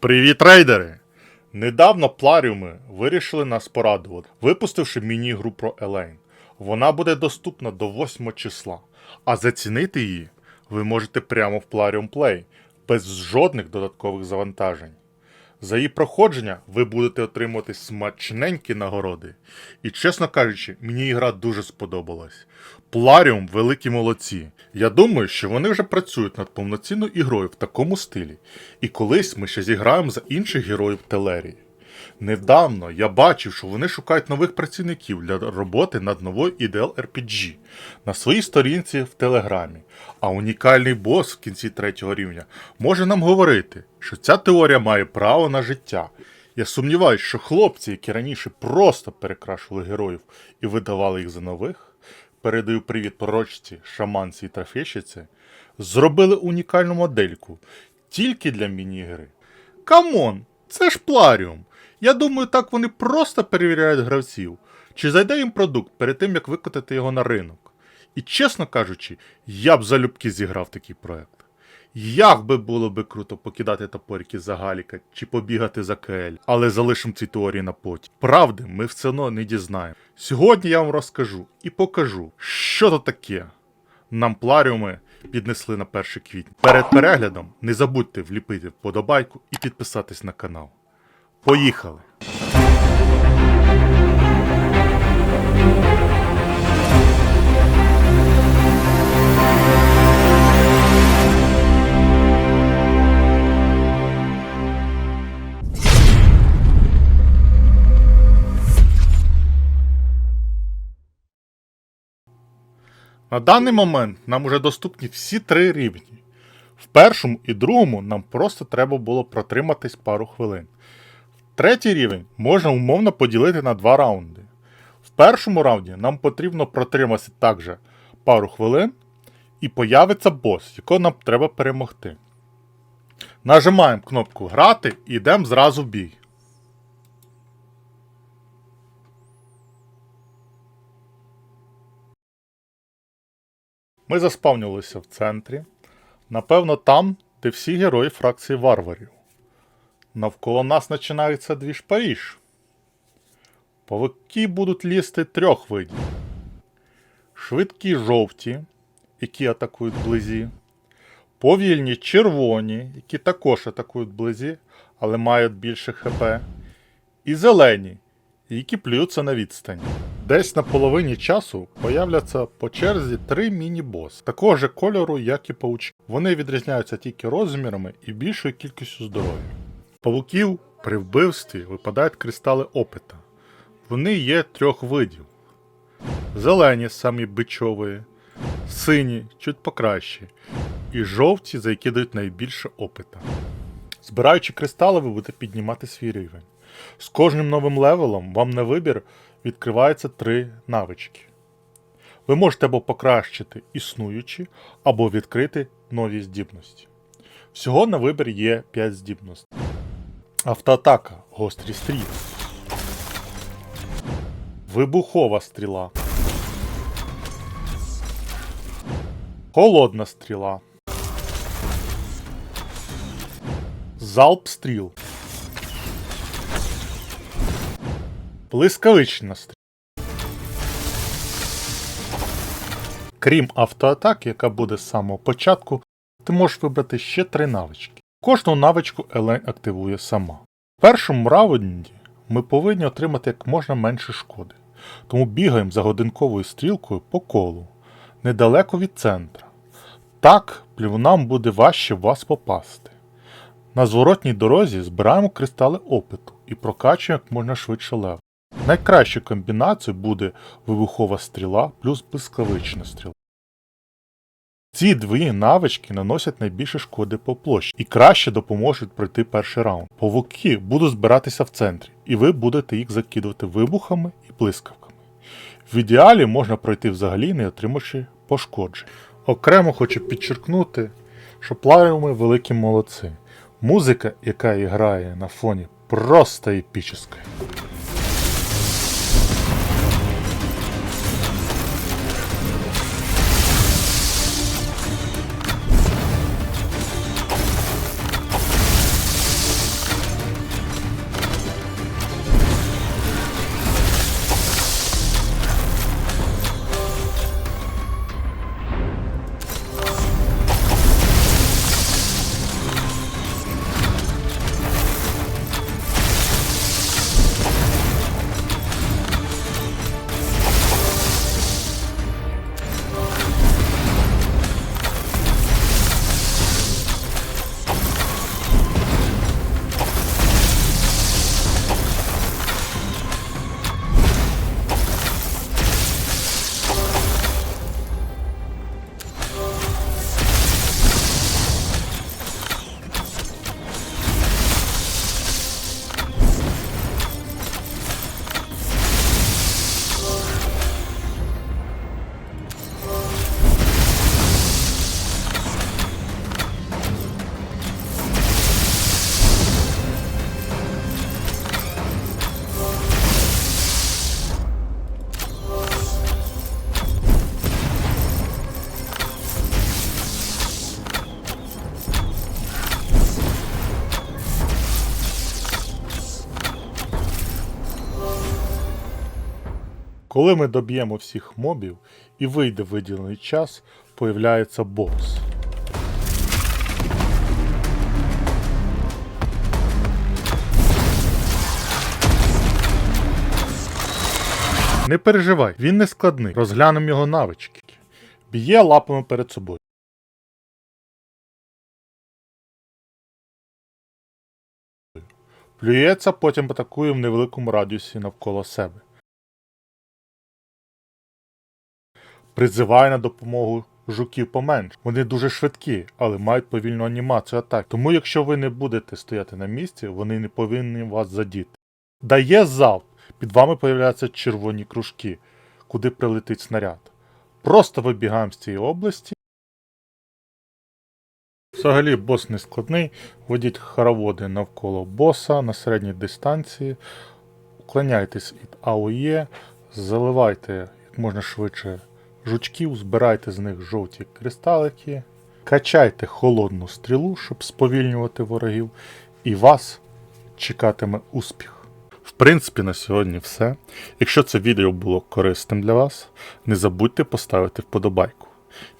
Привіт, рейдери! Недавно пларіуми вирішили нас порадувати, випустивши міні-гру про Елейн. Вона буде доступна до 8 числа, а зацінити її ви можете прямо в Plarium Play, без жодних додаткових завантажень. За її проходження ви будете отримувати смачненькі нагороди. І чесно кажучи, мені гра дуже сподобалась. Пларіум великі молодці. Я думаю, що вони вже працюють над повноцінною ігрою в такому стилі. І колись ми ще зіграємо за інших героїв Телерії. Недавно я бачив, що вони шукають нових працівників для роботи над новою ідеал RPG на своїй сторінці в Телеграмі. А унікальний бос в кінці третього рівня може нам говорити, що ця теорія має право на життя. Я сумніваюся, що хлопці, які раніше просто перекрашували героїв і видавали їх за нових, передаю привіт пророчці, шаманці і трофейщиці, зробили унікальну модельку тільки для міні-гри. Камон, це ж пларіум. Я думаю, так вони просто перевіряють гравців, чи зайде їм продукт перед тим, як викотати його на ринок. І чесно кажучи, я б залюбки зіграв такий проект. Як би було би круто покидати топорики за Галіка чи побігати за КЛ, але залишимо ці теорії на потім. Правди ми все одно не дізнаємо. Сьогодні я вам розкажу і покажу, що то таке. Нам пларіуми піднесли на 1 квітня. Перед переглядом не забудьте вліпити вподобайку і підписатись на канал. Поїхали! На даний момент нам уже доступні всі три рівні. В першому і другому нам просто треба було протриматись пару хвилин. Третій рівень можна умовно поділити на два раунди. В першому раунді нам потрібно протриматися також пару хвилин, і появиться бос, якого нам треба перемогти. Нажимаємо кнопку Грати і йдемо зразу в бій. Ми заспавнилися в центрі. Напевно, там, де всі герої фракції варварів. Навколо нас починається двіж Паріж. Павуки будуть лізти трьох видів. Швидкі жовті, які атакують вблизі. Повільні червоні, які також атакують вблизі, але мають більше ХП. І зелені, які плюються на відстані. Десь на половині часу появляться по черзі три міні-бос, такого ж кольору, як і паучки. Вони відрізняються тільки розмірами і більшою кількістю здоров'я. Павуків при вбивстві випадають кристали опита. Вони є трьох видів: зелені самі бичові, сині чуть покращі, і жовті, за які дають найбільше опита. Збираючи кристали, ви будете піднімати свій рівень. З кожним новим левелом вам на вибір відкриваються три навички. Ви можете або покращити існуючі, або відкрити нові здібності. Всього на вибір є 5 здібностей. Автоатака гострі стріли. Вибухова стріла. Холодна стріла. Залп стріл. Блискавична стріла. Крім автоатаки, яка буде з самого початку, ти можеш вибрати ще три навички. Кожну навичку Елень активує сама. В першому раунді ми повинні отримати як можна менше шкоди, тому бігаємо за годинковою стрілкою по колу, недалеко від центра. Так плівнам буде важче вас попасти. На зворотній дорозі збираємо кристали опиту і прокачуємо як можна швидше лев. Найкращою комбінацією буде вибухова стріла плюс блискавична стріла. Ці дві навички наносять найбільше шкоди по площі і краще допоможуть пройти перший раунд. Павуки будуть збиратися в центрі, і ви будете їх закидувати вибухами і блискавками. В ідеалі можна пройти взагалі, не отримавши пошкоджень. Окремо хочу підчеркнути, що пларіуми великі молодці. Музика, яка грає на фоні, просто епічна. Коли ми доб'ємо всіх мобів і вийде виділений час, появляється бос. Не переживай, він не складний. Розглянемо його навички. Б'є лапами перед собою. Плюється, потім атакує в невеликому радіусі навколо себе. Призиває на допомогу жуків поменш. Вони дуже швидкі, але мають повільну анімацію атак. Тому якщо ви не будете стояти на місці, вони не повинні вас задіти. Дає залп. Під вами появляються червоні кружки, куди прилетить снаряд. Просто вибігаємо з цієї області. Взагалі бос не складний. Водіть хороводи навколо боса на середній дистанції. Уклоняйтесь від АОЄ, заливайте як можна швидше жучків, збирайте з них жовті кристалики, качайте холодну стрілу, щоб сповільнювати ворогів, і вас чекатиме успіх. В принципі, на сьогодні все. Якщо це відео було корисним для вас, не забудьте поставити вподобайку.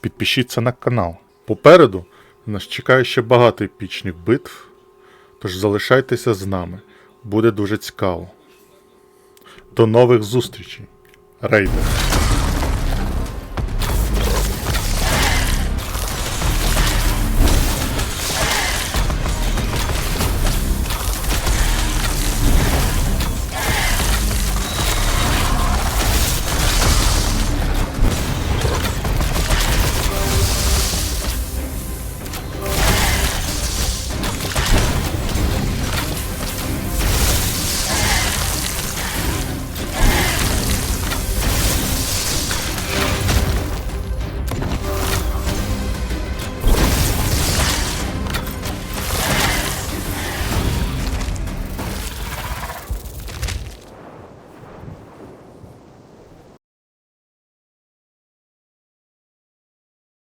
Підпишіться на канал. Попереду нас чекає ще багато епічних битв, тож залишайтеся з нами. Буде дуже цікаво. До нових зустрічей, рейдери!